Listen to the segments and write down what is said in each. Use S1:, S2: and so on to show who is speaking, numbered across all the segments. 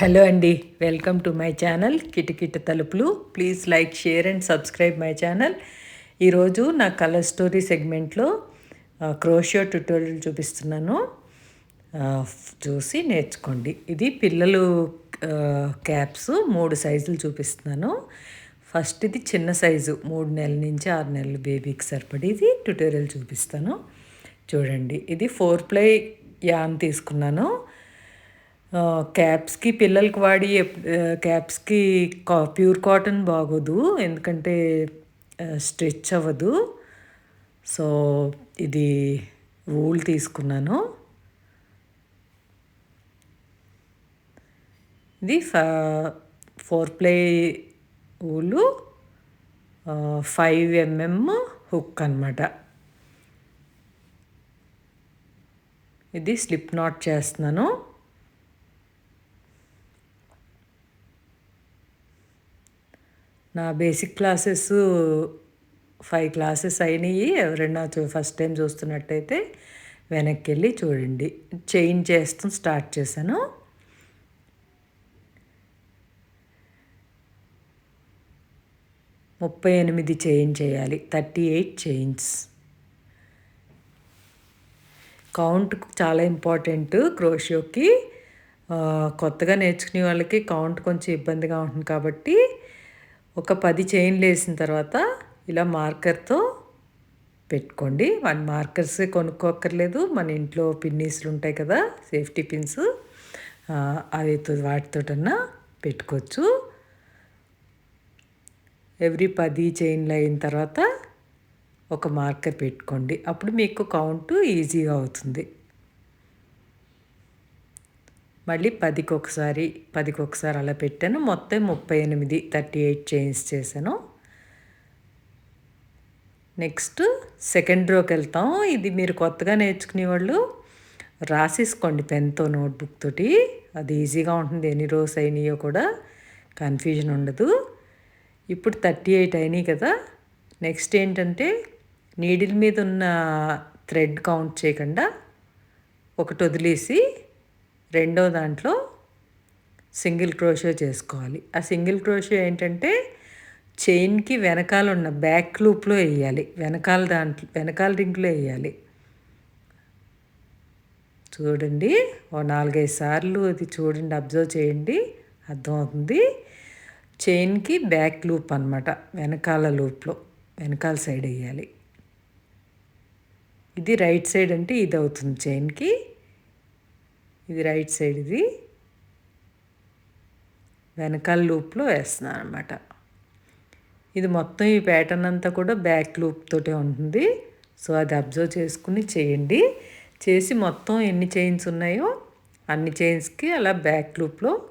S1: Hello అండి welcome to my channel కిటకిట తలుపులు. Please like share and subscribe my channel. ఈరోజు నా కలర్ స్టోరీ సెగ్మెంట్లో క్రోషియో ట్యూటోరియల్ చూపిస్తున్నాను. చూసి నేర్చుకోండి. ఇది పిల్లలు క్యాప్స్ మూడు సైజులు చూపిస్తున్నాను. ఫస్ట్ ఇది చిన్న సైజు మూడు నెలల నుంచి ఆరు నెలల బేబీకి సరిపడేది ట్యూటోరియల్ చూపిస్తాను. చూడండి ఇది ఫోర్ ప్లై యాన్ తీసుకున్నాను. క్యాప్స్కి పిల్లలకి వాడి క్యాప్స్కి కా ప్యూర్ కాటన్ బాగోదు. ఎందుకంటే స్ట్రెచ్ అవ్వదు. సో ఇది వూల్ తీసుకున్నాను. ఇది four ply wool five MM hook అనమాట ఇది స్లిప్ నాట్ చేస్తున్నాను. నా బేసిక్ క్లాసెస్ ఫైవ్ క్లాసెస్ అయినాయి. ఎవరైనా ఫస్ట్ టైం చూస్తున్నట్టయితే వెనక్కి వెళ్ళి చూడండి. చేంజ్ చేస్తూ స్టార్ట్ చేశాను. ముప్పై ఎనిమిది చేంజ్ చేయాలి. థర్టీ ఎయిట్ చేంజ్ కౌంట్ చాలా ఇంపార్టెంట్ క్రోషియోకి. కొత్తగా నేర్చుకునే వాళ్ళకి కౌంట్ కొంచెం ఇబ్బందిగా ఉంటుంది కాబట్టి ఒక పది చైన్లు వేసిన తర్వాత ఇలా మార్కర్తో పెట్టుకోండి. వన్ మార్కర్స్ కొనుక్కోక్కర్లేదు. మన ఇంట్లో పిన్నీసులు ఉంటాయి కదా సేఫ్టీ పిన్స్. అవి వాటితోటన్నా పెట్టుకోవచ్చు. ఎవ్రీ పది చైన్లు అయిన తర్వాత ఒక మార్కర్ పెట్టుకోండి. అప్పుడు మీకు కౌంటు ఈజీగా అవుతుంది. మళ్ళీ పదికి ఒకసారి పదికి ఒకసారి అలా పెట్టాను. మొత్తం ముప్పై ఎనిమిది థర్టీ ఎయిట్ చైన్స్ చేశాను. నెక్స్ట్ సెకండ్ రోకి వెళ్తాం. ఇది మీరు కొత్తగా నేర్చుకునే వాళ్ళు రాసేసుకోండి పెన్తో నోట్బుక్ తోటి. అది ఈజీగా ఉంటుంది. ఎన్ని రోజు అయినాయో కూడా కన్ఫ్యూజన్ ఉండదు. ఇప్పుడు థర్టీ ఎయిట్ అయినాయి కదా. నెక్స్ట్ ఏంటంటే నీడిల్ మీద ఉన్న థ్రెడ్ కౌంట్ చేయకుండా ఒకటి వదిలేసి రెండో దాంట్లో సింగిల్ క్రోషే చేసుకోవాలి. ఆ సింగిల్ క్రోషే ఏంటంటే చైన్కి వెనకాల ఉన్న బ్యాక్ లూప్లో వేయాలి. వెనకాల దాంట్లో వెనకాల రింగ్లో వేయాలి. చూడండి ఓ నాలుగైదు సార్లు అది చూడండి అబ్జర్వ్ చేయండి అర్థమవుతుంది. చైన్కి బ్యాక్ లూప్ అనమాట వెనకాల లూప్లో వెనకాల సైడ్ వేయాలి. ఇది రైట్ సైడ్ అంటే ఇది అవుతుంది చైన్కి. ఇది రైట్ సైడ్ ఇది. వెనకాల లూప్లో వేస్తున్నాను అనమాట ఇది మొత్తం ఈ ప్యాటర్న్ అంతా కూడా బ్యాక్ లూప్ తోటే ఉంటుంది. సో అది అబ్జర్వ్ చేసుకుని చేయండి. చేసి మొత్తం ఎన్ని చైన్స్ ఉన్నాయో అన్ని చైన్స్కి అలా బ్యాక్ లూప్లో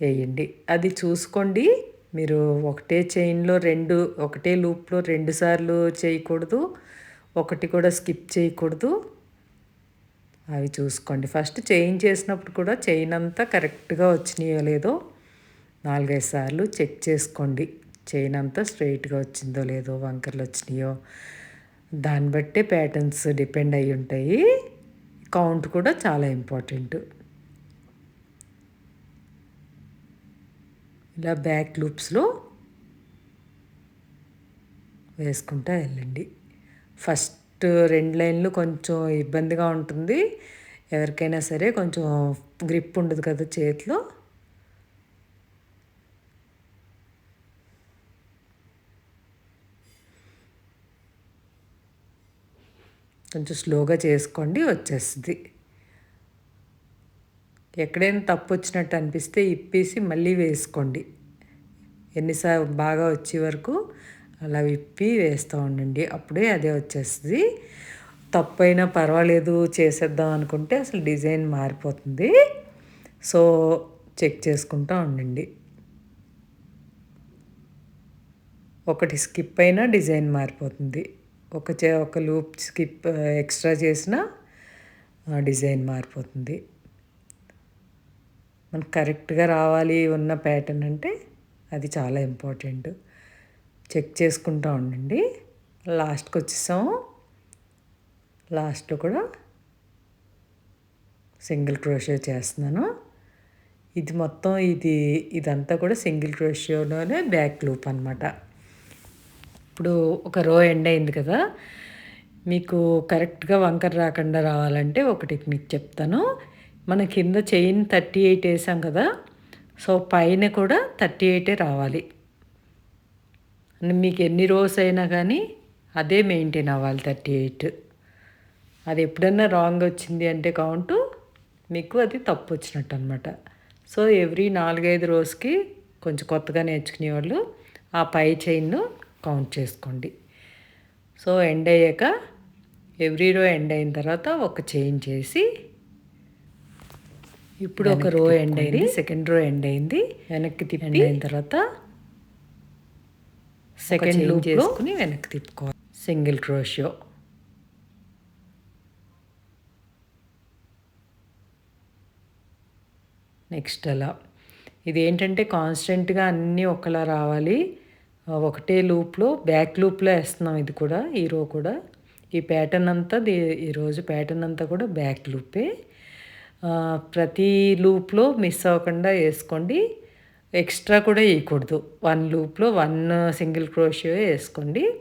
S1: వేయండి. అది చూసుకోండి. మీరు ఒకటే చైన్లో రెండు ఒకటే లూప్లో రెండు సార్లు చేయకూడదు. ఒకటి కూడా స్కిప్ చేయకూడదు. అవి చూసుకోండి. ఫస్ట్ చైన్ చేసినప్పుడు కూడా చైన్ అంతా కరెక్ట్గా వచ్చినాయో లేదో నాలుగైదు సార్లు చెక్ చేసుకోండి. చైన్ అంతా స్ట్రైట్గా వచ్చిందో లేదో వంకర్లు వచ్చినాయో. దాన్ని బట్టే ప్యాటర్న్స్ డిపెండ్ అయి ఉంటాయి. కౌంట్ కూడా చాలా ఇంపార్టెంట్. ఇలా బ్యాక్ లూప్స్లో వేసుకుంటా వెళ్ళండి. ఫస్ట్ రెండు లైన్లు కొంచెం ఇబ్బందిగా ఉంటుంది. ఎవరికైనా సరే కొంచెం గ్రిప్ ఉండదు కదా చేతిలో. కొంచెం స్లోగా చేసుకోండి వచ్చేస్తుంది. ఎక్కడైనా తప్పు వచ్చినట్టు అనిపిస్తే ఇప్పేసి మళ్ళీ వేసుకోండి. ఎన్నిసార్లు బాగా వచ్చే వరకు అలా విప్పి వేస్తూ ఉండండి. అప్పుడే అదే వచ్చేస్తుంది. తప్పైనా పర్వాలేదు చేసేద్దాం అనుకుంటే అసలు డిజైన్ మారిపోతుంది. సో చెక్ చేసుకుంటూ ఉండండి. ఒకటి స్కిప్ అయినా డిజైన్ మారిపోతుంది. ఒక చే ఒక లూప్ స్కిప్ ఎక్స్ట్రా చేసిన డిజైన్ మారిపోతుంది. మనకు కరెక్ట్గా రావాలి ఉన్న ప్యాటర్న్ అంటే అది చాలా ఇంపార్టెంట్. చెక్ చేసుకుంటూ ఉండండి. లాస్ట్కి వచ్చేసాం. లాస్ట్లో కూడా సింగిల్ క్రోషియో చేస్తున్నాను. ఇది మొత్తం ఇది ఇదంతా కూడా సింగిల్ క్రోషియోలోనే బ్యాక్ లూప్ అనమాట ఇప్పుడు ఒక రో ఎండ్ అయింది కదా. మీకు కరెక్ట్గా వంకర రాకుండా రావాలంటే ఒక టెక్నిక్ చెప్తాను. మన కింద చైన్ థర్టీ ఎయిట్ వేసాం కదా. సో పైన కూడా థర్టీ ఎయిటే రావాలి. మీకు ఎన్ని రోస్ అయినా కానీ అదే మెయింటైన్ అవ్వాలి థర్టీ ఎయిట్. అది ఎప్పుడన్నా రాంగ్ వచ్చింది అంటే కౌంటు మీకు అది తప్పు వచ్చినట్టు అనమాట సో ఎవ్రీ నాలుగైదు రోజుకి కొంచెం కొత్తగా నేర్చుకునే వాళ్ళు ఆ పై చైన్ను కౌంట్ చేసుకోండి. సో ఎండ్ అయ్యాక ఎవ్రీ రో ఎండ్ అయిన తర్వాత ఒక చైన్ చేసి ఇప్పుడు ఒక రో ఎండ్ అయింది సెకండ్ రో ఎండ్ అయింది వెనక్కి తిప్పి అయిన తర్వాత సెకండ్ లూప్ చేసుకుని వెనక్కి తిప్పుకోవాలి సింగిల్ క్రోషియో. నెక్స్ట్ అలా. ఇది ఏంటంటే కాన్స్టెంట్గా అన్నీ ఒకలా రావాలి. ఒకటే లూప్లో బ్యాక్ లూప్లో వేస్తున్నాం ఇది కూడా ఈ రో కూడా. ఈ ప్యాటర్న్ అంతా ఈరోజు ప్యాటర్న్ అంతా కూడా బ్యాక్ లూపే. ప్రతి లూప్లో మిస్ అవ్వకుండా వేసుకోండి. ఎక్స్ట్రా కూడా వేయకూడదు. వన్ లూప్లో వన్ సింగిల్ క్రోషియో వేసుకోండి.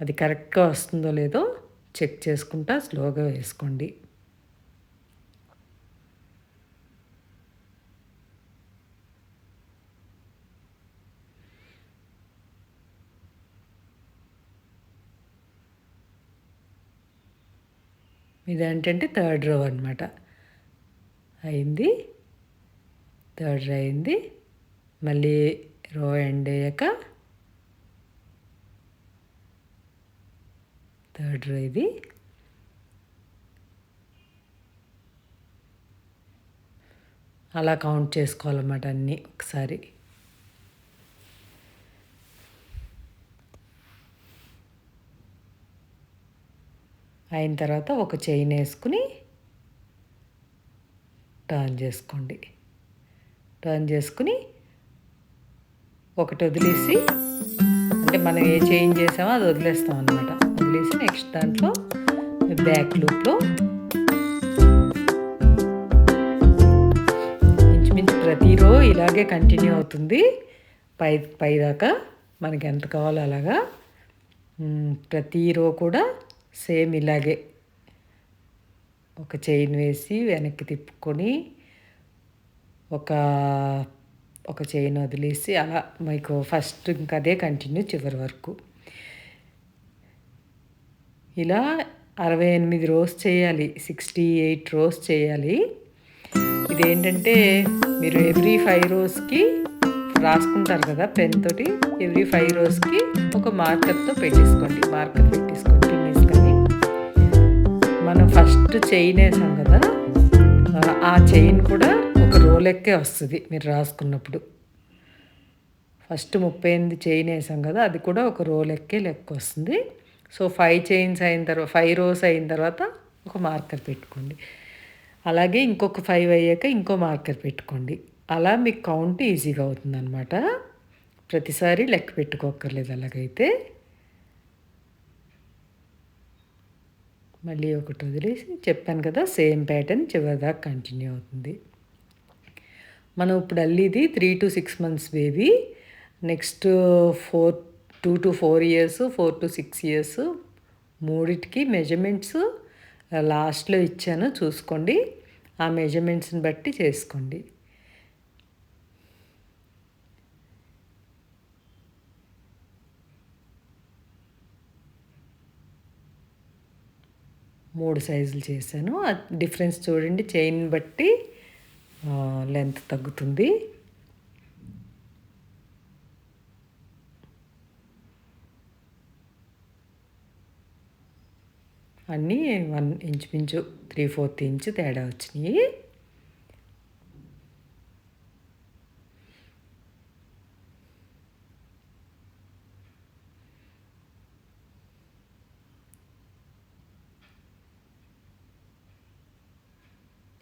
S1: అది కరెక్ట్గా వస్తుందో లేదో చెక్ చేసుకుంటా స్లోగా వేసుకోండి. ఇది ఏంటంటే థర్డ్ రో అనమాట అయింది. థర్డ్ రో అయింది. మళ్ళీ రో ఎండ్ అయ్యాక థర్డ్ రో ఇది. అలా కౌంట్ చేసుకోవాలన్నమాట అన్నీ ఒకసారి. అయిన తర్వాత ఒక చైన్ వేసుకుని టర్న్ చేసుకోండి. టర్న్ చేసుకుని ఒకటి వదిలేసి అంటే మనం ఏ చైన్ చేసామో అది వదిలేస్తాం అనమాట వదిలేసి నెక్స్ట్ దాంట్లో బ్యాక్ లూప్లో ఇంచుమించు ప్రతి రో ఇలాగే కంటిన్యూ అవుతుంది. పై పైదాకా మనకి ఎంత కావాలో అలాగా ప్రతి రో కూడా సేమ్ ఇలాగే. ఒక చైన్ వేసి వెనక్కి తిప్పుకొని ఒక ఒక చైన్ వదిలేసి అలా మీకు ఫస్ట్ ఇంకా అదే కంటిన్యూ చివరి వరకు. ఇలా అరవై ఎనిమిది రోస్ చేయాలి సిక్స్టీ ఎయిట్ రోస్ చేయాలి. ఇదేంటంటే మీరు ఎవ్రీ ఫైవ్ రోస్కి రాసుకుంటారు కదా పెన్ తోటి ఎవ్రీ ఫైవ్ రోస్కి ఒక మార్కర్తో పెట్టేసుకోండి మార్కర్ పెట్టేసుకోండి మనం ఫస్ట్ చైన్ వేసాం కదా ఆ చైన్ కూడా రోలెక్కే వస్తుంది మీరు రాసుకున్నప్పుడు. ఫస్ట్ ముప్పై ఎనిమిది చైన్ వేసాం కదా అది కూడా ఒక రోలెక్కే లెక్క వస్తుంది. సో ఫైవ్ చైన్స్ అయిన తర్వాత ఫైవ్ రోస్ అయిన తర్వాత ఒక మార్కర్ పెట్టుకోండి. అలాగే ఇంకొక ఫైవ్ అయ్యాక ఇంకో మార్కర్ పెట్టుకోండి. అలా మీకు కౌంట్ ఈజీగా అవుతుందన్నమాట. ప్రతిసారి లెక్క పెట్టుకోక్కర్లేదు అలాగైతే. మళ్ళీ ఒకటి వదిలేసి చెప్పాను కదా సేమ్ ప్యాటర్న్ చివరిదాకా కంటిన్యూ అవుతుంది. మనం ఇప్పుడు అల్లిది three to six months baby next four two to four years four to six years మూడిటికి మెజర్మెంట్స్ లాస్ట్లో ఇచ్చాను చూసుకోండి. ఆ మెజర్మెంట్స్ని బట్టి చేసుకోండి. మూడు సైజులు చేశాను. డిఫరెన్స్ చూడండి చైన్ బట్టి లెంత్ తగ్గుతుంది. అన్నీ వన్ ఇంచుమించు త్రీ ఫోర్త్ ఇంచు తేడా వచ్చినాయి.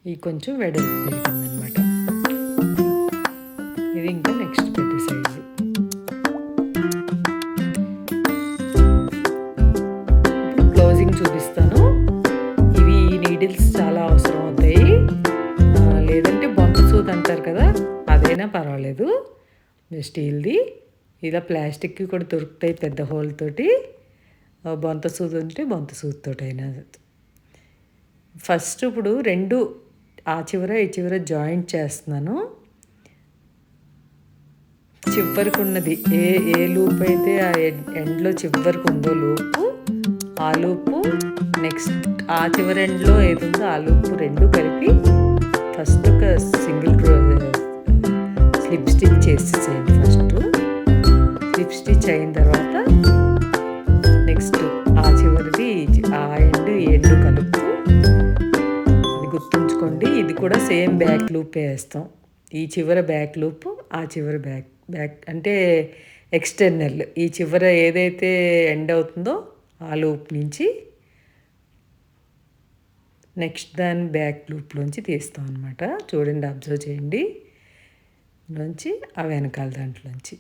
S1: ఈ కొంచెం వెడల్పు. స్టీల్ది. ఇలా ప్లాస్టిక్కి కూడా దొరుకుతాయి పెద్ద హోల్ తోటి. బొంత సూది ఉంటే బొంత సూదితోటి అయినా ఫస్ట్ ఇప్పుడు రెండు ఆ చివర ఈ చివర జాయింట్ చేస్తున్నాను. చివరికి ఉన్నది ఏ ఏ లూప్ అయితే ఆ ఎండ్లో చివరికి ఉందో లూపు ఆ లూపు నెక్స్ట్ ఆ చివరి ఎండ్లో ఏది ఉందో ఆ లూపు రెండు కలిపి ఫస్ట్ ఒక సింగిల్ స్లిప్ స్టిచ్ చేసేసేయండి ఫస్ట్. స్లిప్ స్టిచ్ అయిన తర్వాత నెక్స్ట్ ఆ చివరిది ఆ ఎండ్ ఈ ఎండు కలుపు. ఇది గుర్తుంచుకోండి ఇది కూడా సేమ్ బ్యాక్ లూప్ వేస్తాం. ఈ చివర బ్యాక్ లూప్ ఆ చివరి బ్యాక్ బ్యాక్ అంటే ఎక్స్టర్నల్. ఈ చివర ఏదైతే ఎండ్ అవుతుందో ఆ లూప్ నుంచి నెక్స్ట్ దాని బ్యాక్ లూప్లోంచి తీస్తాం అనమాట చూడండి అబ్జర్వ్ చేయండి. నుంచి ఆ వెనకాల దాంట్లోంచి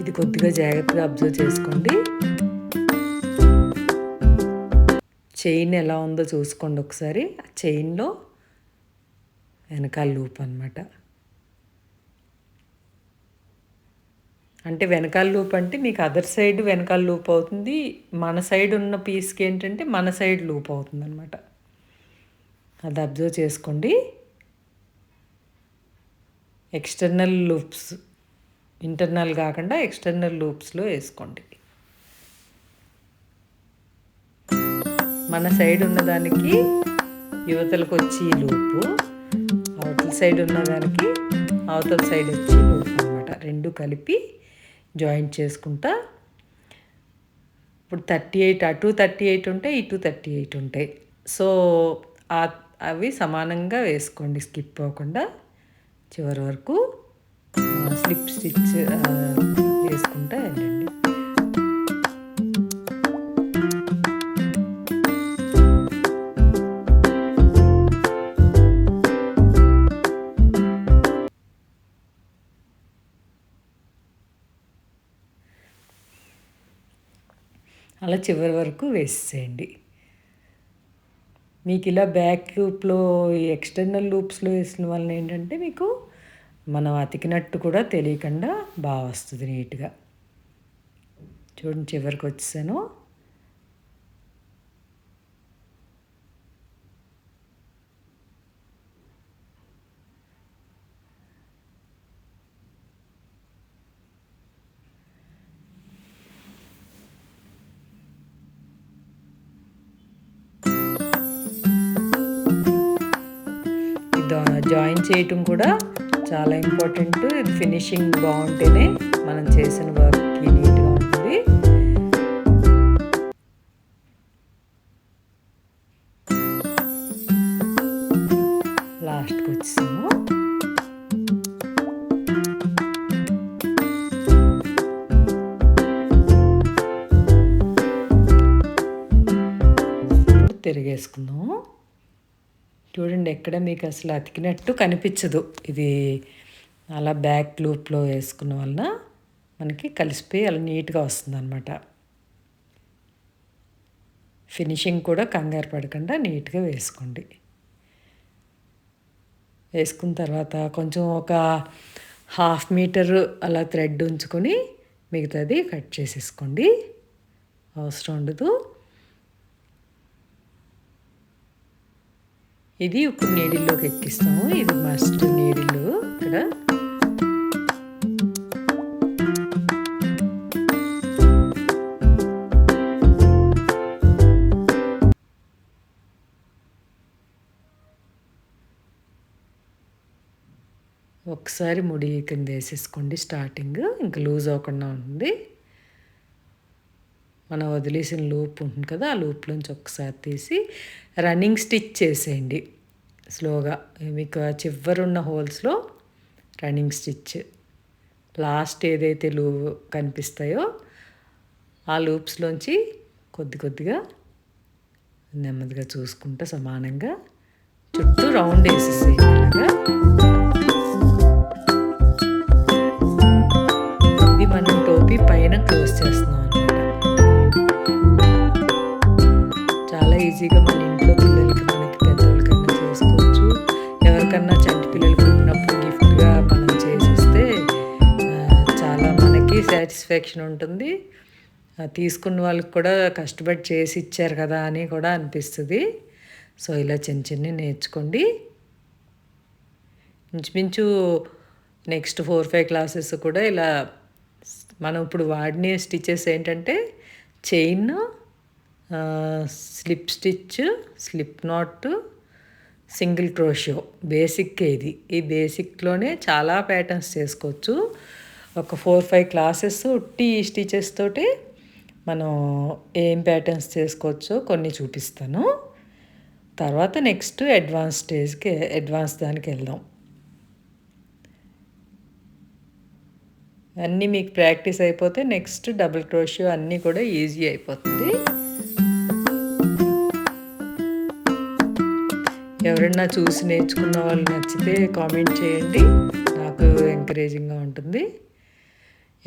S1: ఇది కొద్దిగా జాగ్రత్తగా అబ్జర్వ్ చేసుకోండి. చైన్ ఎలా ఉందో చూసుకోండి ఒకసారి. ఆ చైన్లో వెనకాల లూప్ అనమాట అంటే వెనకాల లూప్ అంటే మీకు అదర్ సైడ్ వెనకాల లూప్ అవుతుంది. మన సైడ్ ఉన్న పీస్కి ఏంటంటే మన సైడ్ లూప్ అవుతుంది అనమాట అది అబ్జర్వ్ చేసుకోండి. ఎక్స్టర్నల్ లూప్స్ ఇంటర్నల్ కాకుండా ఎక్స్టర్నల్ లూప్స్లో వేసుకోండి. మన సైడ్ ఉన్నదానికి యువతలకు వచ్చి లూపు అవతల సైడ్ ఉన్నదానికి అవతల సైడ్ వచ్చి లూప్ అనమాట రెండు కలిపి జాయింట్ చేసుకుంటా. ఇప్పుడు థర్టీ ఎయిట్ అటు థర్టీ ఎయిట్ ఉంటాయి ఇటు థర్టీ ఎయిట్ ఉంటాయి సో అవి సమానంగా వేసుకోండి స్కిప్ అవ్వకుండా చివరి వరకు స్లిప్ స్టిచ్ వేసుకుంటా వెళ్ళండి. అలా చివరి వరకు వేసేయండి మీకు ఇలా బ్యాక్ లూప్లో ఎక్స్టర్నల్ లూప్స్లో వేసిన వలన ఏంటంటే మీకు మనం అతికినట్టు కూడా తెలియకుండా బాగా వస్తుంది నీట్గా చూడండి చివరికి వచ్చేసాను. చేయటం కూడా చాలా ఇంపార్టెంట్. ఫినిషింగ్ బాగుంటేనే మనం చేసిన వర్క్కి నీట్గా ఉంటుంది. లాస్ట్కి వచ్చేసాము. తిరిగేసుకుందాము చూడండి ఎక్కడ మీకు అసలు అతికినట్టు కనిపించదు. ఇది అలా బ్యాక్ లూప్లో వేసుకున్న వలన మనకి కలిసిపోయి అలా నీట్గా వస్తుంది అనమాట ఫినిషింగ్ కూడా కంగారు పడకుండా నీట్గా వేసుకోండి. వేసుకున్న తర్వాత కొంచెం ఒక హాఫ్ మీటర్ అలా థ్రెడ్ ఉంచుకొని మిగతాది కట్ చేసేసుకోండి. అవసరం ఉండదు. ఇది ఇప్పుడు నీడిల్లోకి ఎక్కిస్తాము. ఇది మస్ట్ నీడిల్లు. ఇక్కడ. ఒకసారి ముడి కింద వేసేసుకోండి స్టార్టింగ్. ఇంకా లూజ్ అవ్వకుండా ఉంటుంది. మనం వదిలేసిన లూప్ ఉంటుంది కదా ఆ లూప్లోంచి ఒకసారి తీసి రన్నింగ్ స్టిచ్ చేసేయండి. స్లోగా మీకు చివరున్న హోల్స్లో రన్నింగ్ స్టిచ్. లాస్ట్ ఏదైతే లూ కనిపిస్తాయో ఆ లూప్స్లోంచి కొద్ది కొద్దిగా నెమ్మదిగా చూసుకుంటూ సమానంగా చుట్టూ రౌండ్ వేసేసేయండి. సాటిస్ఫాక్షన్ ఉంటుంది. తీసుకున్న వాళ్ళకి కూడా కష్టపడి చేసి ఇచ్చారు కదా అని కూడా అనిపిస్తుంది. సో ఇలా చిన్న చిన్న నేర్చుకోండి. ఇంచుమించు నెక్స్ట్ ఫోర్ ఫైవ్ క్లాసెస్ కూడా ఇలా మనం ఇప్పుడు వాడిన స్టిచెస్ ఏంటంటే chain slip stitch slip knot single crochet basic ఇది. ఈ బేసిక్లోనే చాలా ప్యాటర్న్స్ చేసుకోవచ్చు. ఒక four five classes T stitches తోటి మనం ఏం ప్యాటర్న్స్ చేసుకోవచ్చో కొన్ని చూపిస్తాను. తర్వాత నెక్స్ట్ అడ్వాన్స్ స్టేజ్కి అడ్వాన్స్ దానికి వెళ్దాం. అన్నీ మీకు ప్రాక్టీస్ అయిపోతే నెక్స్ట్ డబుల్ క్రోషియో అన్నీ కూడా ఈజీ అయిపోతుంది. ఎవరైనా చూసి నేర్చుకున్న వాళ్ళు నచ్చితే కామెంట్ చేయండి. నాకు ఎంకరేజింగ్గా ఉంటుంది.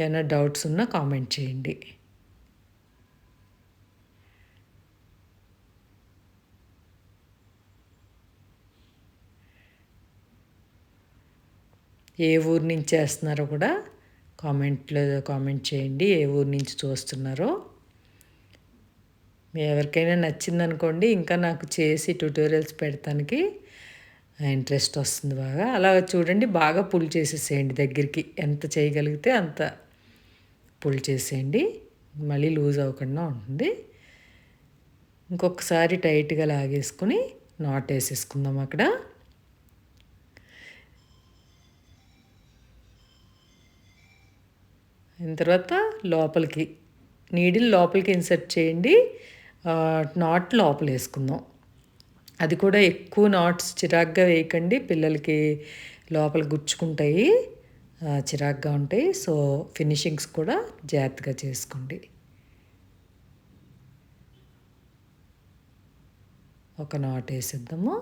S1: ఏమైనా డౌట్స్ ఉన్నా కామెంట్ చేయండి. ఏ ఊరు నుంచి చేస్తున్నారో కూడా కామెంట్లో కామెంట్ చేయండి. ఏ ఊరు నుంచి చూస్తున్నారో. మీ ఎవరికైనా నచ్చిందనుకోండి ఇంకా నాకు చేసి ట్యూటోరియల్స్ పెడతానికి ఇంట్రెస్ట్ వస్తుంది బాగా. అలా చూడండి బాగా పుల్ చేసేసేయండి దగ్గరికి. ఎంత చేయగలిగితే అంత పుల్ చేసేయండి. మళ్ళీ లూజ్ అవ్వకుండా ఉంటుంది. ఇంకొకసారి టైట్గా లాగేసుకుని నాట్ వేసేసుకుందాం అక్కడ. అయిన తర్వాత లోపలికి నీడిల్ లోపలికి ఇన్సర్ట్ చేయండి. నాట్ లోపల వేసుకుందాం. అది కూడా ఎక్కువ నాట్స్ చిరాగ్గా వేయకండి. పిల్లలకి లోపల గుచ్చుకుంటాయి. చిరాగ్గా ఉంటాయి సో ఫినిషింగ్స్ కూడా జాగ్రత్తగా చేసుకోండి. ఒక నాట్ వేసిద్దాము.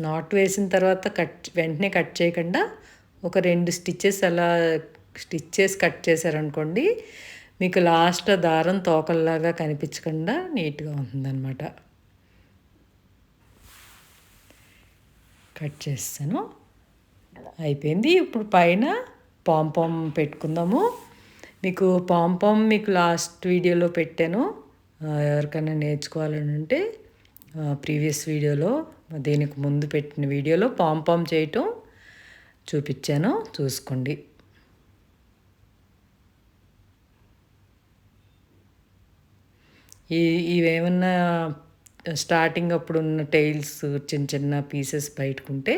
S1: నాట్ వేసిన తర్వాత కట్ వెంటనే కట్ చేయకుండా ఒక రెండు స్టిచ్చెస్ అలా స్టిచ్చెస్ కట్ చేశారనుకోండి మీకు లాస్ట్ దారం తోకల్లాగా కనిపించకుండా నీట్గా ఉంటుందన్నమాట. కట్ చేస్తాను. అయిపోయింది. ఇప్పుడు పైన పాంపాం పెట్టుకుందాము. మీకు పాంపాం మీకు లాస్ట్ వీడియోలో పెట్టాను. ఎవరికైనా నేర్చుకోవాలని ఉంటే ప్రీవియస్ వీడియోలో దీనికి ముందు పెట్టిన వీడియోలో పాంపాం చేయటం చూపించాను. చూసుకోండి. ఈ ఇవేమన్నా స్టార్టింగ్ అప్పుడు ఉన్న టైల్స్ చిన్న చిన్న పీసెస్ బయటకుంటే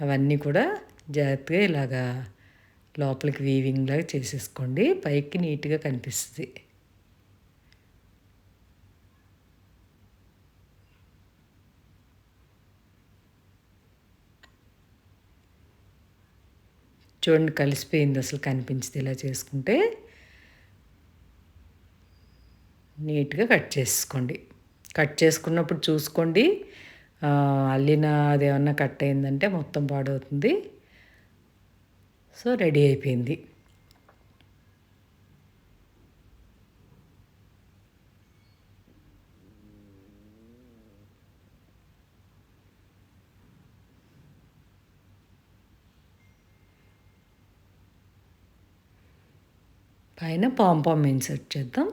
S1: అవన్నీ కూడా జాగ్రత్తగా ఇలాగా లోపలికి వీవింగ్ లాగా చేసేసుకోండి. పైకి నీట్గా కనిపిస్తుంది. చూడండి కలిసిపోయింది అసలు కనిపించింది ఇలా చేసుకుంటే. నీట్గా కట్ చేసుకోండి. కట్ చేసుకున్నప్పుడు చూసుకోండి. అల్లిన అది ఏమన్నా కట్ అయిందంటే మొత్తం పాడవుతుంది. సో రెడీ అయిపోయింది. పైన పాంపామ్ ఇన్సర్ట్ చేద్దాం.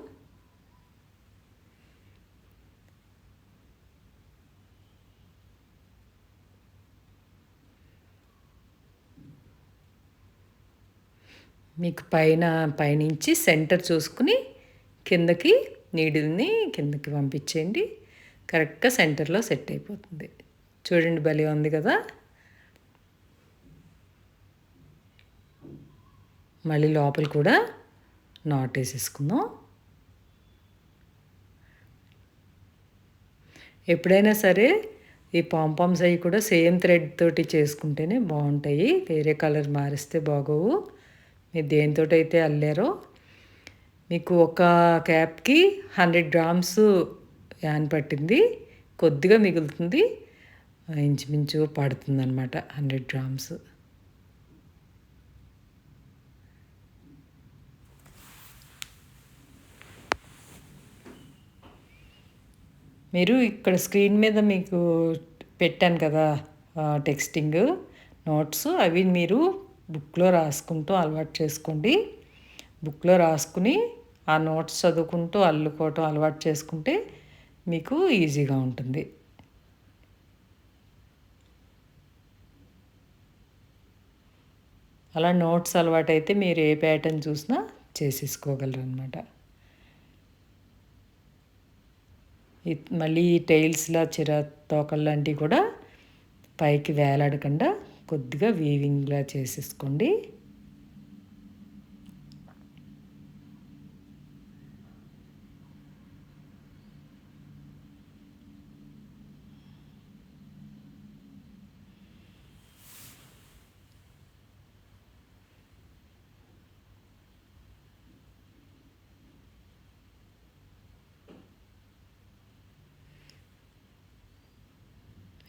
S1: మీకు పైన పైనుంచి సెంటర్ చూసుకుని కిందకి నీడిల్ని కిందకి పంపించేయండి. కరెక్ట్గా సెంటర్లో సెట్ అయిపోతుంది. చూడండి భలే ఉంది కదా? మళ్ళీ లోపల కూడా నాట్ వేసేసుకుందాం. ఎప్పుడైనా సరే ఈ పాంపామ్స్ అవి కూడా సేమ్ థ్రెడ్ తోటి చేసుకుంటేనే బాగుంటాయి. వేరే కలర్ మారిస్తే బాగోవు. మీరు దేనితో అయితే అల్లారో మీకు ఒక క్యాప్కి హండ్రెడ్ గ్రామ్స్ యాన్ పట్టింది కొద్దిగా మిగులుతుంది ఇంచుమించు పడుతుంది అనమాట హండ్రెడ్ గ్రామ్స్. మీరు ఇక్కడ స్క్రీన్ మీద మీకు పెట్టాను కదా టెక్స్టింగ్ నోట్స్ అవి మీరు బుక్లో రాసుకుంటూ అలవాటు చేసుకోండి. బుక్లో రాసుకుని ఆ నోట్స్ చదువుకుంటూ అల్లుకోవటం అలవాటు చేసుకుంటే మీకు ఈజీగా ఉంటుంది. అలా నోట్స్ అలవాటు అయితే మీరు ఏ ప్యాటర్న్ చూసినా చేసేసుకోగలరు అనమాట మళ్ళీ టైల్స్లా చిర తోకలు లాంటివి కూడా పైకి వేలాడకుండా కొద్దిగా వీవింగ్లా చేసేసుకోండి.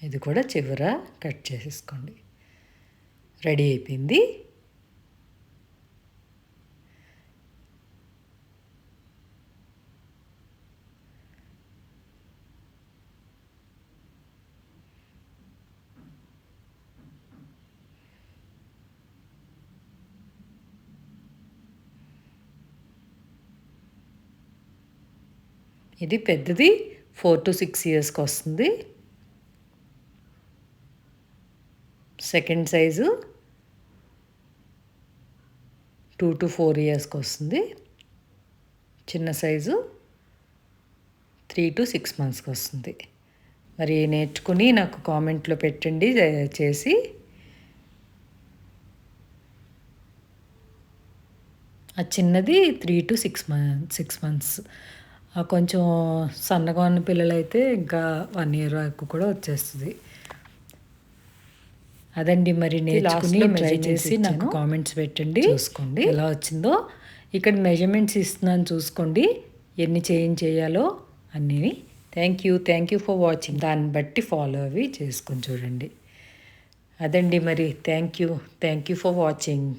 S1: ఇది కూడా చివర కట్ చేసేసుకోండి. రెడీ అయిపోయింది. ఇది పెద్దది ఫోర్ టు సిక్స్ ఇయర్స్కి వస్తుంది. Second size. Two to four ఇయర్స్కి వస్తుంది. చిన్న సైజు. త్రీ టు సిక్స్ మంత్స్కి వస్తుంది. మరి నేర్చుకుని నాకు కామెంట్లో పెట్టండి చేసి. ఆ చిన్నది three to six month six months. కొంచెం సన్నగా ఉన్న పిల్లలైతే ఇంకా వన్ ఇయర్ వరకు కూడా వచ్చేస్తుంది. అదండి మరి నేర్చుకుని ట్రై చేసి నాకు కామెంట్స్ పెట్టండి. చూసుకోండి. ఎలా వచ్చిందో. ఇక్కడ మెజర్మెంట్స్ ఇస్తున్నాను చూసుకోండి. ఎన్ని చేంజ్ చేయాలో అన్నీ thank you thank you for watching దాన్ని బట్టి ఫాలో అవి చేసుకొని చూడండి. అదండి మరి. Thank you thank you for watching